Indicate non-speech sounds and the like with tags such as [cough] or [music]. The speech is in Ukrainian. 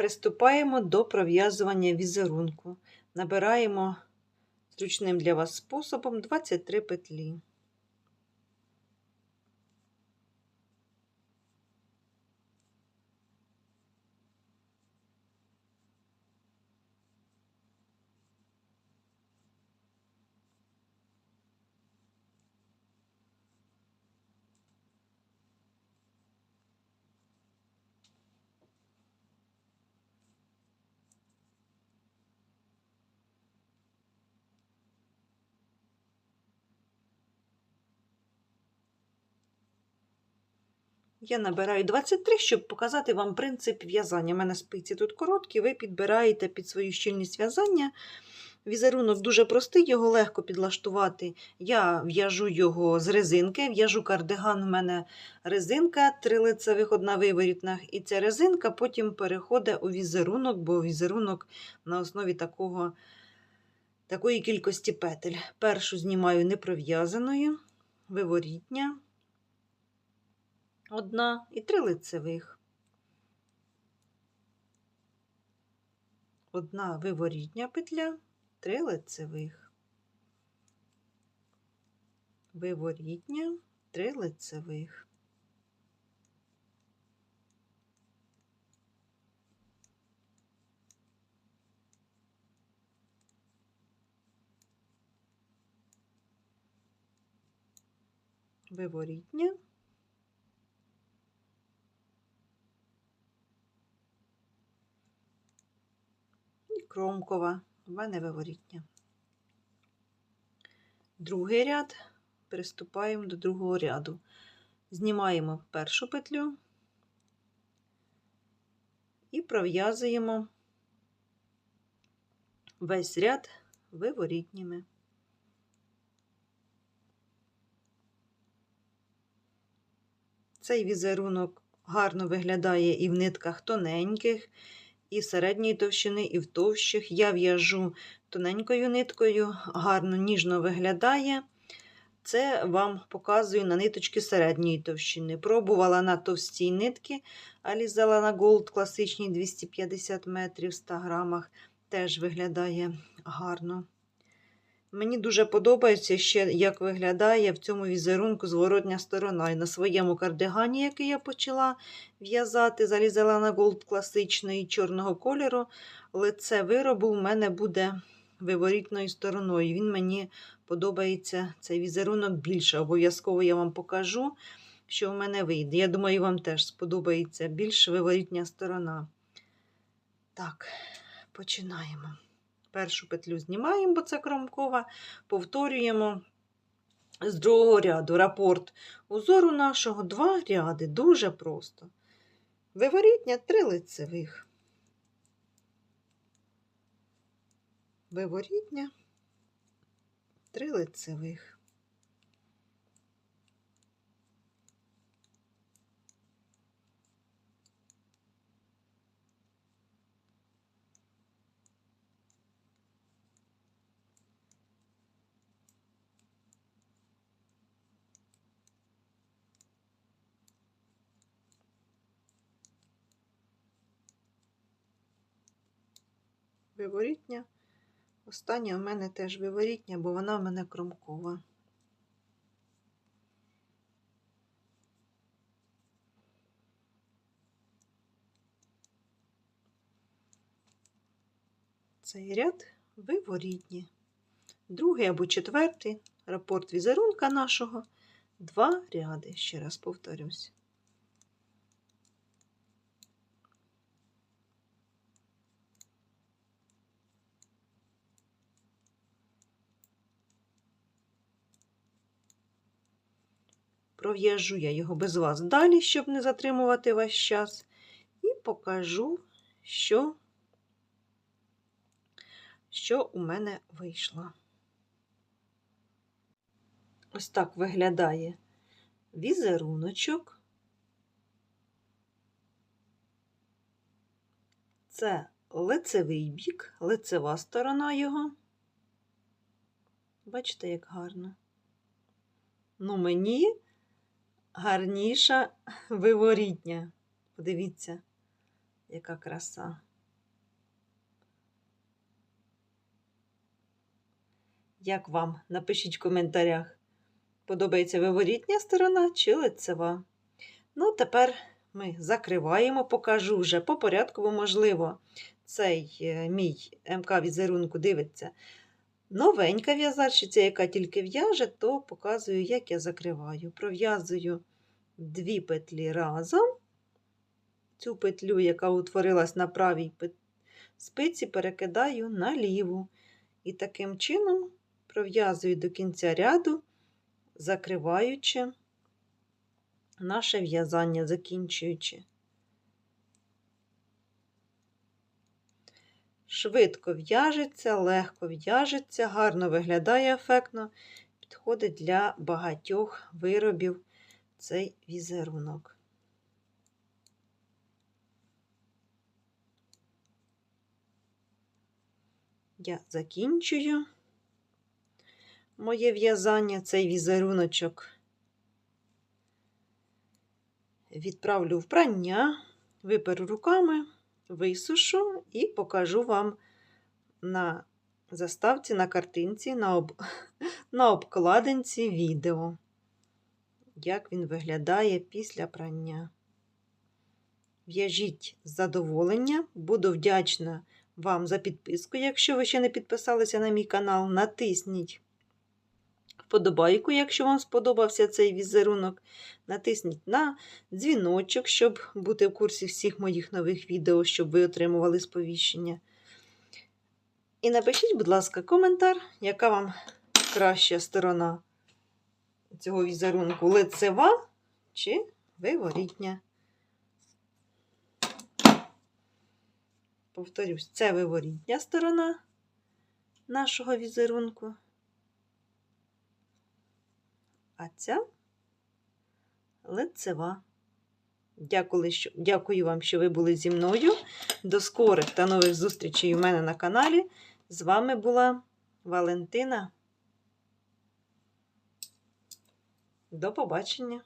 Приступаємо до пров'язування візерунку. Набираємо зручним для вас способом 23 петлі. Я набираю 23, щоб показати вам принцип в'язання. У мене спиці тут короткі, ви підбираєте під свою щільність в'язання. Візерунок дуже простий, його легко підлаштувати. Я в'яжу його з резинки, в'яжу кардиган, у мене резинка, три лицевих, одна виворітна. І ця резинка потім переходить у візерунок, бо візерунок на основі такого, такої кількості петель. Першу знімаю непров'язаною, виворітня одна і три лицевих. Одна виворітня петля, три лицевих. Виворітня, три лицевих. Виворітня. і кромкова, в мене виворітня. Другий ряд, приступаємо до другого ряду. Знімаємо першу петлю і пров'язуємо весь ряд виворітніми. Цей візерунок гарно виглядає і в нитках тоненьких, і середньої товщини, і в товщих. Я в'яжу тоненькою ниткою, гарно, ніжно виглядає. Це вам показую на ниточки середньої товщини. Пробувала на товстій нитки, Алізала на Gold класичній 250 метрів в 100 грамах. Теж виглядає гарно. Мені дуже подобається ще, як виглядає в цьому візерунку зворотня сторона. І на своєму кардигані, який я почала в'язати, залізала на голд класичної чорного кольору, лице виробу в мене буде виворітною стороною. Він мені подобається цей візерунок більше. Обов'язково я вам покажу, що в мене вийде. Я думаю, вам теж сподобається більш виворітня сторона. Так, починаємо. Першу петлю знімаємо, бо це кромкова, повторюємо з другого ряду рапорт узору нашого два ряди. Дуже просто. Виворітня три лицевих. Виворітня три лицевих. Виворітня. Остання у мене теж виворітня, бо вона в мене кромкова. Цей ряд виворітні. Другий або четвертий рапорт візерунка нашого. Два ряди, ще раз повторюсь. Пров'яжу я його без вас далі, щоб не затримувати ваш час, і покажу, що, що у мене вийшло. Ось так виглядає візеруночок. Це лицевий бік, лицева сторона його. Бачите, як гарно. Ну, мені гарніша виворітня. Подивіться, яка краса. Як вам? Напишіть в коментарях. Подобається виворітня сторона чи лицева. Ну, тепер ми закриваємо, покажу вже по порядку, можливо, цей е, мій МК-візерунку дивиться новенька в'язальщиця, яка тільки в'яже, то показую, як я закриваю. Пров'язую дві петлі разом. Цю петлю, яка утворилась на правій спиці, перекидаю на ліву. І таким чином пров'язую до кінця ряду, закриваючи наше в'язання, закінчуючи. Швидко в'яжеться, легко в'яжеться, гарно виглядає ефектно, підходить для багатьох виробів цей візерунок. Я закінчую моє в'язання, цей візеруночок. Відправлю в прання, виперу руками, висушу і покажу вам на заставці, на картинці, на, об... [laughs] на обкладинці відео, як він виглядає після прання. В'яжіть з задоволення, буду вдячна вам за підписку. Якщо ви ще не підписалися на мій канал, натисніть вподобайку, якщо вам сподобався цей візерунок. Натисніть на дзвіночок, щоб бути в курсі всіх моїх нових відео, щоб ви отримували сповіщення. І напишіть, будь ласка, коментар, яка вам краща сторона цього візерунку лицева чи виворітня. Повторюсь, це виворітня сторона нашого візерунку. А ця лицева. Дякую, вам, що ви були зі мною. До скорих та нових зустрічей у мене на каналі. З вами була Валентина. До побачення!